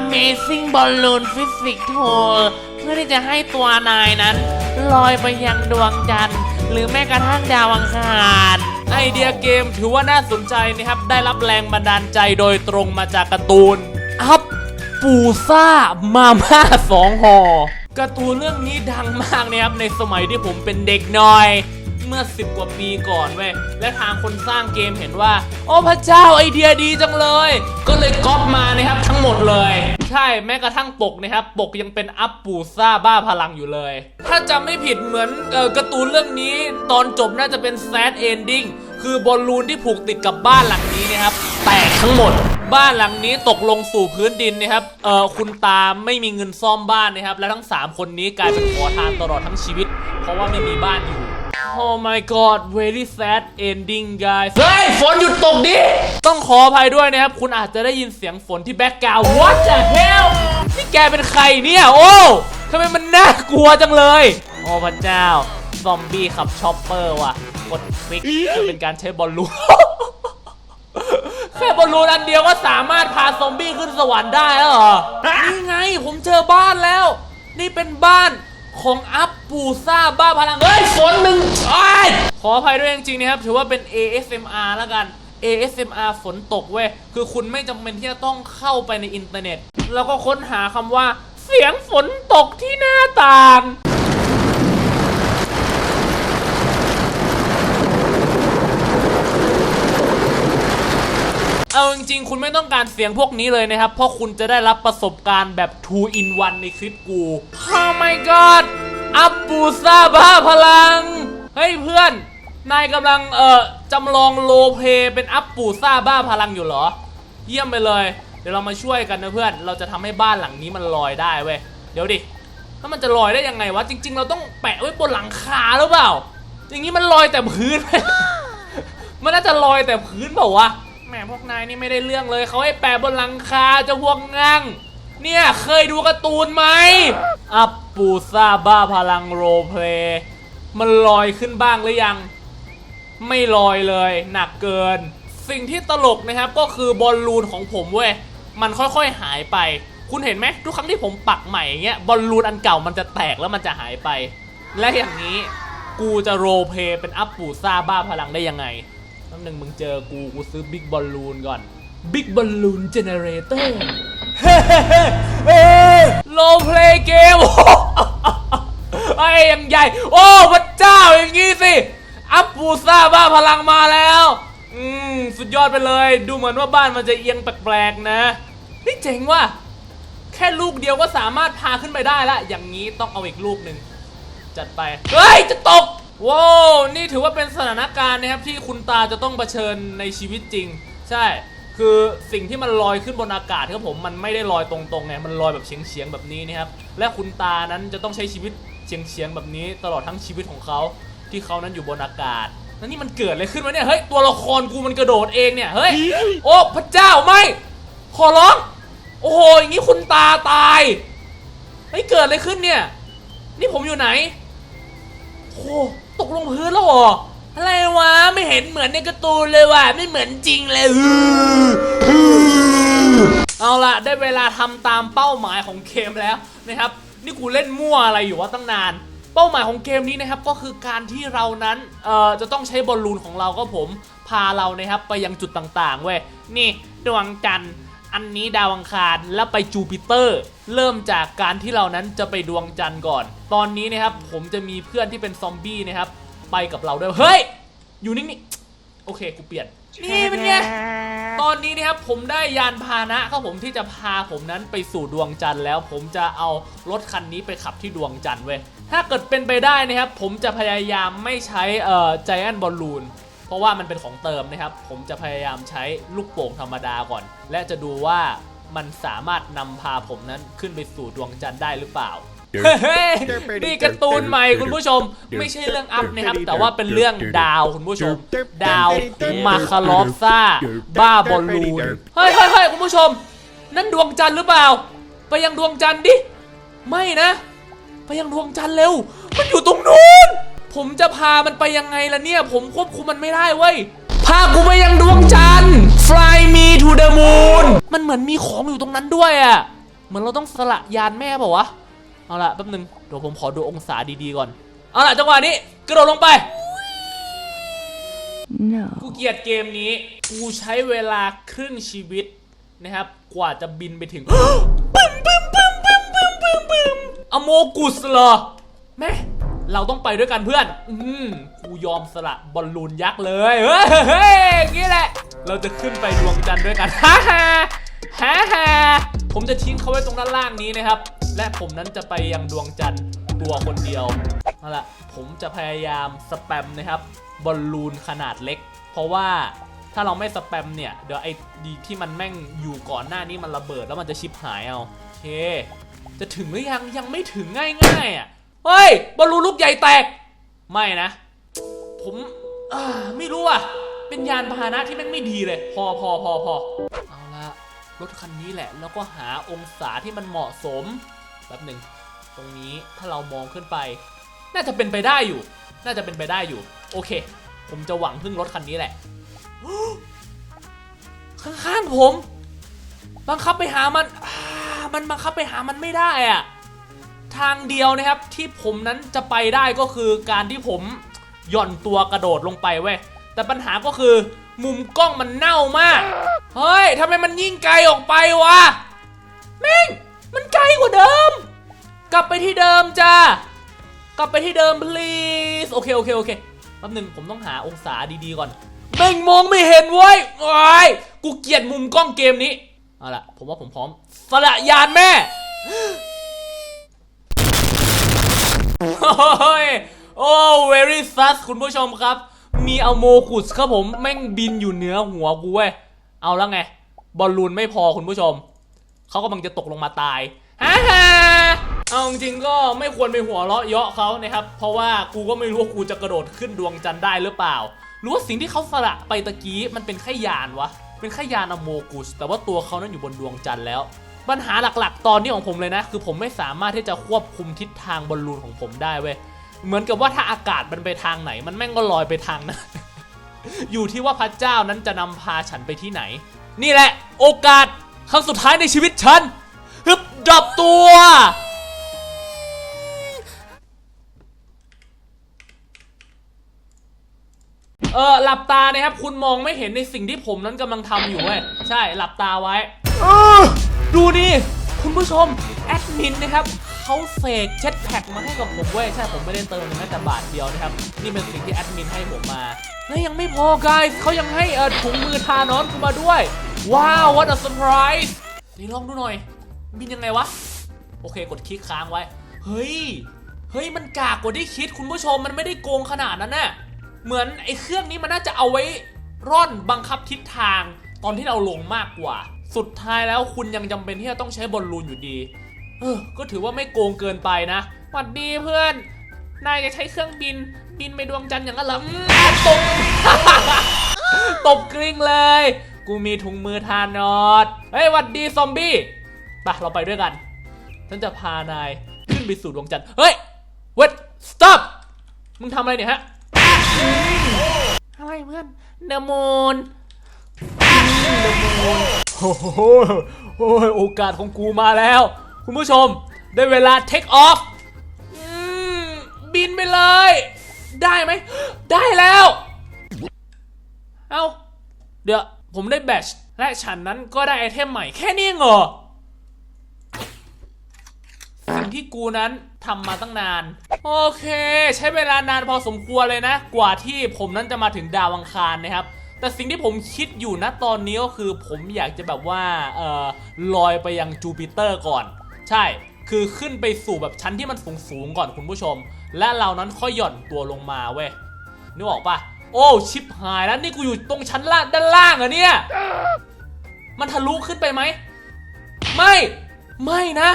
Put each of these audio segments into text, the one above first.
Amazing Balloon Physics Tour เพื่อที่จะให้ตัวนายนั้น ลอยไปยังดวงจันทร์ หรือแม้กระทั่งดาวอังคารไอเดียเกมถือว่าน่าสนใจนะครับ ได้รับแรงบันดาลใจโดยตรงมาจากการ์ตูนอัพปูซ่ามาม่าสองห่อการ์ตูนเรื่องนี้ดังมากนะครับในสมัยที่ผมเป็นเด็กน้อย เมื่อ 10 กว่าปีก่อนเว้ยและทางคนสร้างเกมเห็นว่า โอ้พระเจ้าไอเดียดีจังเลย ก็เลยก๊อปมานะครับทั้งหมดเลย ใช่แม้กระทั่งปกนะครับ ปกยังเป็นอัพปูซ่าบ้าพลังอยู่เลย ถ้าจำไม่ผิดเหมือนเออการ์ตูนเรื่องนี้ ตอนจบน่าจะเป็นแซดเอนดิ้งคือบอลลูนที่ผูกติดกับบ้านหลังนี้นะครับ แตกทั้งหมด บ้านหลังนี้ตกลงสู่พื้นดินนะครับเออคุณตาไม่มีเงินซ่อมบ้านนะครับ และทั้ง 3 คนนี้กลายเป็นขอทานตลอดทั้งชีวิต เพราะว่าไม่มีบ้านอยู่ Oh my god very sad ending guys เฮ้ย ฝนหยุดตกดิ ต้องขออภัยด้วยนะครับ คุณอาจจะได้ยินเสียงฝนที่แบ็กกราว What the hell นี่แกเป็นใครเนี่ย โอ้ทำไมมันน่ากลัวจังเลย โอ้พระเจ้า ซอมบี้ขับชอปเปอร์ว่ะ กดคลิกจะเป็นการใช้บอลลูนแค่บอลลูนอันเดียวก็สามารถพาซอมบี้ขึ้นสวรรค์ได้แล้วเหรอ นี่ไงผมเจอบ้านแล้ว นี่เป็นบ้านของอัพ ปูซ่าบ้าพลังเฮ้ยฝนมึงไอ้ยขออภัยด้วยจริงๆนะครับ ถือว่าเป็น ASMR แล้วกัน ASMR ฝนตกเว้ย คือคุณไม่จำเป็นที่จะต้องเข้าไปในอินเทอร์เน็ต แล้วก็ค้นหาคำว่า เสียงฝนตกที่หน้าต่างเอาจริงๆ คุณไม่ต้องการเสียงพวกนี้เลยนะครับ เพราะคุณจะได้รับประสบการณ์แบบ 2 in 1 ในคลิปกู Oh my god อัปปูซาบ้าพลัง เฮ้ยเพื่อน นายกำลัง เอ่อจำลองโลเพเป็นอัปปูซาบ้าพลังอยู่เหรอ เยี่ยมไปเลย เดี๋ยวเรามาช่วยกันนะเพื่อน เราจะทำให้บ้านหลังนี้มันลอยได้เว้ย เดี๋ยวดิ ถ้ามันจะลอยได้ยังไงวะ จริง ๆ เราต้องแปะไว้บนหลังคาหรือเปล่า อย่างนี้มันลอยแต่พื้น มันน่าจะลอยแต่พื้นเปล่าวะ แหมพวกนายนี่ไม่ได้เรื่องเลยเขาให้แปะบนหลังคาเจ้าพวกงั่งเนี่ยเคยดูการ์ตูนไหมอัป ปูซาบ้าพลังโรเพลย์มันลอยขึ้นบ้างหรือยัง ไม่ลอยเลยหนักเกิน สิ่งที่ตลกนะครับก็คือบอลลูนของผมเว้ยมันค่อยๆหายไป คุณเห็นไหมทุกครั้งที่ผมปักใหม่อย่างเงี้ยบอลลูนอันเก่ามันจะแตกแล้วมันจะหายไป และอย่างนี้กูจะโรเพย์เป็นอัปปูซาบ้าพลังได้ยังไงน้ำหนึ่งมึงเจอกูกูซื้อบิ๊กบอลลูนก่อนบิ๊กบอลลูนเจเนเรเตอร์ โลเพลย์เกมไอ้ยังใหญ่ โอ้พระเจ้าอย่างงี้สิ อัปปูซ่าบ้าพลังมาแล้ว อืม สุดยอดไปเลย ดูเหมือนว่าบ้านมันจะเอียงแปลกๆนะ นี่เจ๋งว่ะ แค่ลูกเดียวก็สามารถพาขึ้นไปได้ละ อย่างนี้ต้องเอาอีกลูกหนึ่ง จัดไป เฮ้ย จะตก ว้าว นี่ถือว่าเป็นสถานการณ์นะครับที่คุณตาจะต้องเผชิญในชีวิตจริง ใช่ คือสิ่งที่มันลอยขึ้นบนอากาศครับผมมันไม่ได้ลอยตรงๆไงมันลอยแบบเฉียงๆแบบนี้นะครับและคุณตานั้นจะต้องใช้ชีวิตเฉียงๆแบบนี้ ตลอดทั้งชีวิตของเขาที่เขานั้นอยู่บนอากาศแล้วนี่มันเกิดอะไรขึ้นวะเนี่ยเฮ้ยตัวละครกูมันกระโดดเองเนี่ยเฮ้ยโอ้พระเจ้าไม่ขอร้องโอ้โหอย่างนี้คุณตาตายเฮ้ยเกิดอะไรขึ้นเนี่ย นี่ผมอยู่ไหนโอ้ตกลงพื้นแล้วเหรอ อะไรวะไม่เห็นเหมือนในการ์ตูนเลยว่ะไม่เหมือนจริงเลยเอาละได้เวลาทำตามเป้าหมายของเกมแล้วนะครับ นี่กูเล่นมั่วอะไรอยู่วะตั้งนาน เป้าหมายของเกมนี้นะครับก็คือการที่เรานั้นเอ่อจะต้องใช้บอลลูนของเราก็ผมพาเรานะครับไปยังจุดต่างๆเว้ยนี่ดวงจันทร์อันนี้ดาวอังคารแล้วไปจูปิเตอร์ เริ่มจากการที่เรานั้นจะไปดวงจันทร์ก่อน ตอนนี้นะครับผมจะมีเพื่อนที่เป็นซอมบี้นะครับ ไปกับเราด้วยเฮ้ย อยู่นิ่งๆ โอเค กูเปลี่ยน นี่เป็นไง ตอนนี้นะครับผมได้ยานพาหนะครับผมที่จะพาผมนั้นไปสู่ดวงจันทร์แล้ว ผมจะเอารถคันนี้ไปขับที่ดวงจันทร์เว้ย ถ้าเกิดเป็นไปได้นะครับ ผมจะพยายามไม่ใช้เอ่อ giant balloon เพราะว่ามันเป็นของเติมนะครับ ผมจะพยายามใช้ลูกโป่งธรรมดาก่อน และจะดูว่ามันสามารถนำพาผมนั้นขึ้นไปสู่ดวงจันทร์ได้หรือเปล่า เฮ้ยนี่การ์ตูนใหม่คุณผู้ชม ไม่ใช่เรื่องอัพนะครับ แต่ว่าเป็นเรื่องดาวคุณผู้ชม ดาวมาคาลอฟซ่า บ้าบอลลูนเฮ้ยเฮ้ยเฮ้ยคุณผู้ชม นั่นดวงจันทร์หรือเปล่า ไปยังดวงจันทร์ดิ ไม่นะ ไปยังดวงจันทร์เร็ว มันอยู่ตรงนู้น ผมจะพามันไปยังไงล่ะเนี่ย ผมควบคุมมันไม่ได้เว้ยพากูไปยังดวงจันทร์ Fly me to the moon มันเหมือนมีของอยู่ตรงนั้นด้วยอะเหมือนเราต้องสละยานแม่เปล่าวะ เอาละแป๊บนึงเดี๋ยวผมขอดูองศาดีๆก่อน เอาละจังหวะนี้กระโดดลงไป No. กูเกลียดเกมนี้ กูใช้เวลาครึ่งชีวิตนะครับ กว่าจะบินไปถึงปึ้มปึ้มปึ้มปึ้มปึ้มปึ้มปึ้มอโมกุสเหรอแม่เราต้องไปด้วยกันเพื่อน อืมกูยอมสละบอลลูนยักษ์เลย เฮ้ยเฮ้ยอย่างนี้แหละ เราจะขึ้นไปดวงจันทร์ด้วยกันฮ่าฮ่าฮ่าฮ่า ผมจะทิ้งเขาไว้ตรงด้านล่างนี้นะครับ และผมนั้นจะไปยังดวงจันทร์ตัวคนเดียวเอาล่ะผมจะพยายามสแปมนะครับบอลลูนขนาดเล็ก เพราะว่าถ้าเราไม่สแปมเนี่ยเดี๋ยวไอ้ดีที่มันแม่งอยู่ก่อนหน้านี้มันระเบิดแล้วมันจะชิบหายเอาโอเค จะถึงหรือยังยังไม่ถึงง่ายๆอะเฮ้ยบอลลูนลูกใหญ่แตก ไม่นะ ผมอ่าไม่รู้อะเป็นยานพาหนะที่แม่งไม่ดีเลย พอพอพอพอเอา รถคันนี้แหละ แล้วก็หาองศาที่มันเหมาะสมแป๊บหนึ่งตรงนี้ถ้าเรามองขึ้นไป น่าจะเป็นไปได้อยู่ น่าจะเป็นไปได้อยู่ โอเค ผมจะหวังพึ่งรถคันนี้แหละ ข้างๆผม บังคับไปหามัน มันบังคับไปหามันไม่ได้อะทางเดียวนะครับที่ผมนั้นจะไปได้ก็คือการที่ผมหย่อนตัวกระโดดลงไปเว้ยแต่ปัญหาก็คือ มุมกล้องมันเน่ามาก เฮ้ยทำไมมันยิ่งไกลออกไปวะแม่งมันไกลกว่าเดิม กลับไปที่เดิมจ้ากลับไปที่เดิม please โอเค โอเค โอเคแป๊บหนึงผมต้องหาองศาดีๆก่อนแม่งมองไม่เห็นเว้ยโอ้ยกูเกลียดมุมกล้องเกมนี้ เอาล่ะ ผมว่าผมพร้อม สละยานแม่โอ้ยโอ้ very sus คุณผู้ชมครับ มีเอาโมกุสครับผมแม่งบินอยู่เหนือหัวกูเว้ยเอาแล้วไง บอลลูนไม่พอคุณผู้ชม เขากำลังจะตกลงมาตายฮ่าฮ่าเอาจริงก็ไม่ควรไปหัวเราะเยาะเขานะครับ เพราะว่ากูก็ไม่รู้ว่ากูจะกระโดดขึ้นดวงจันทร์ได้หรือเปล่าหรือว่าสิ่งที่เขาสละไปตะกี้มันเป็นแค่ยานวะ เป็นแค่ยานอโมกุส แต่ว่าตัวเขานั้นอยู่บนดวงจันทร์แล้ว ปัญหาหลักๆ ตอนนี้ของผมเลยนะ คือผมไม่สามารถที่จะควบคุมทิศทางบอลลูนของผมได้เว้ย เหมือนกับว่าถ้าอากาศมันไปทางไหน มันแม่งก็ลอยไปทางนั้นอยู่ที่ว่าพระเจ้านั้นจะนำพาฉันไปที่ไหน นี่แหละ โอกาสครั้งสุดท้ายในชีวิตฉันฮึบดับตัว เออหลับตานะครับ คุณมองไม่เห็นในสิ่งที่ผมนั้นกำลังทำอยู่เว้ยใช่หลับตาไว้ เออ ดูนี่ คุณผู้ชม แอดมินนะครับ เขาเสกเช็ดแพ็กมาให้กับผมเว้ยใช่ผมไม่ได้เติมเลยแม้แต่บาทเดียวนะครับ นี่เป็นสิ่งที่แอดมินให้ผมมาและยังไม่พอ guys เขายังให้เออถุงมือทานอนกูมาด้วย ว้าว what a surprise นี่ลองดูหน่อย บินยังไงวะ โอเคกดคลิกค้างไว้ เฮ้ย เฮ้ย มันกากกว่าที่คิดคุณผู้ชมมันไม่ได้โกงขนาดนั้นน่ะเหมือนไอ้เครื่องนี้มันน่าจะเอาไว้ร่อนบังคับทิศทาง ตอนที่เราลงมากกว่า สุดท้ายแล้วคุณยังจำเป็นที่จะต้องใช้บอลลูนอยู่ดี เออ ก็ถือว่าไม่โกงเกินไปนะหวัดดีเพื่อน นายจะใช้เครื่องบินบินไปดวงจันทร์อย่างนั้นเหรออืมตบ ตบกริ้งเลย กูมีถุงมือทานอสเฮ้ยหวัดดีซอมบี้ไปเราไปด้วยกัน ฉันจะพานายขึ้นไปสู่ดวงจันทร์ เฮ้ย wait stop มึงทำอะไรเนี่ยฮะ อะไรเพื่อนเดอะมูน โอ้โหโอ้ยโอกาสของกูมาแล้ว คุณผู้ชม ได้เวลาเทคออฟบินไปเลย ได้ไหม ได้แล้ว เอ้า เดี๋ยว ผมได้แบชและฉันนั้นก็ได้ไอเทมใหม่แค่นี้เหรอสิ่งที่กูนั้นทำมาตั้งนาน โอเค ใช้เวลานานพอสมควรเลยนะ กว่าที่ผมนั้นจะมาถึงดาวังคารนะครับ แต่สิ่งที่ผมคิดอยู่นะตอนนี้ก็คือผมอยากจะแบบว่าเออลอยไปยังจูปิเตอร์ก่อน ใช่ คือขึ้นไปสู่แบบชั้นที่มันสูงสูงก่อนคุณผู้ชม และเรานั้นค่อยหย่อนตัวลงมาเว้ยนึกออกปะโอ้ชิปหายแล้วนี่กูอยู่ตรงชั้นล่างด้านล่างอะเนี่ย มันทะลุขึ้นไปไหม ไม่ ไม่นะ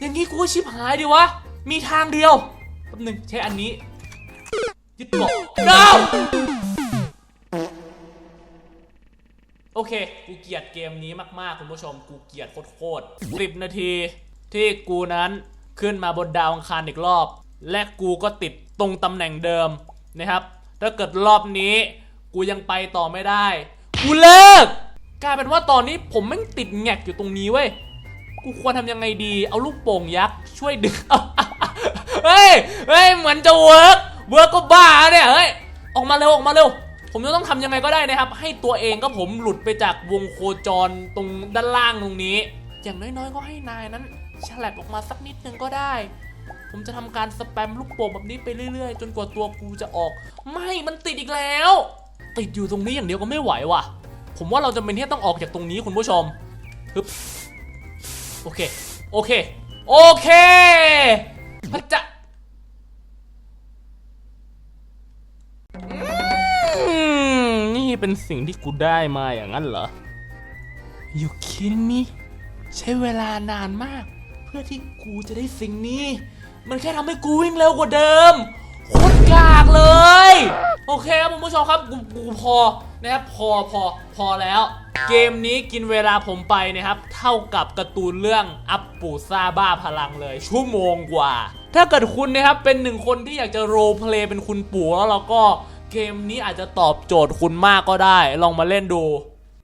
อย่างนี้กูก็ชิบหายดิวะ มีทางเดียวแป๊บหนึงใช้อันนี้ ยึดเกาะ no โอเค กูเกลียดเกมนี้มาก ๆ คุณผู้ชม กูเกลียดโคตรๆสิบนาที ที่กูนั้นขึ้นมาบนดาวอังคารอีกรอบ และกูก็ติดตรงตำแหน่งเดิมนะครับ ถ้าเกิดรอบนี้กูยังไปต่อไม่ได้ กูเลิกกลายเป็นว่าตอนนี้ผมแม่งติดแงกอยู่ตรงนี้เว้ย กูควรทำยังไงดี เอาลูกโป่งยักษ์ช่วยดึงเฮ้ย เฮ้ย เหมือนจะเวิร์กเวิร์กก็บ้าเนี่ย เฮ้ย ออกมาเร็วออกมาเร็ว ผมจะต้องทำยังไงก็ได้นะครับ ให้ตัวเองก็ผมหลุดไปจากวงโคจรตรงด้านล่างตรงนี้ อย่างน้อยๆ ก็ให้นายนั้น ฉลับออกมาสักนิดนึงก็ได้ ผมจะทำการสแปมลูกโป่งแบบนี้ไปเรื่อย ๆ จนกว่าตัวกูจะออก ไม่มันติดอีกแล้ว ติดอยู่ตรงนี้อย่างเดียวก็ไม่ไหวว่ะ ผมว่าเราจะเป็นที่ต้องออกจากตรงนี้คุณผู้ชมฮึบโอเค โอเค โอเคพระเจ้านี่เป็นสิ่งที่กูได้มาอย่างนั้นเหรอ You kidding me ใช้เวลานานมาก พื่อที่กูจะได้สิ่งนี้ มันแค่ทำให้กูวิ่งเร็วกว่าเดิมโคตรกากเลย โอเคครับคุณผู้ชมครับกูกูพอนะครับพอพอพอแล้ว เกมนี้กินเวลาผมไปนะครับ เท่ากับการ์ตูนเรื่องอัปปูซาบ้าพลังเลย ชั่วโมงกว่า ถ้าเกิดคุณนะครับเป็นหนึ่งคนที่อยากจะโรลเพลย์เป็นคุณปู่แล้วเราก็เกมนี้อาจจะตอบโจทย์คุณมากก็ได้ ลองมาเล่นดู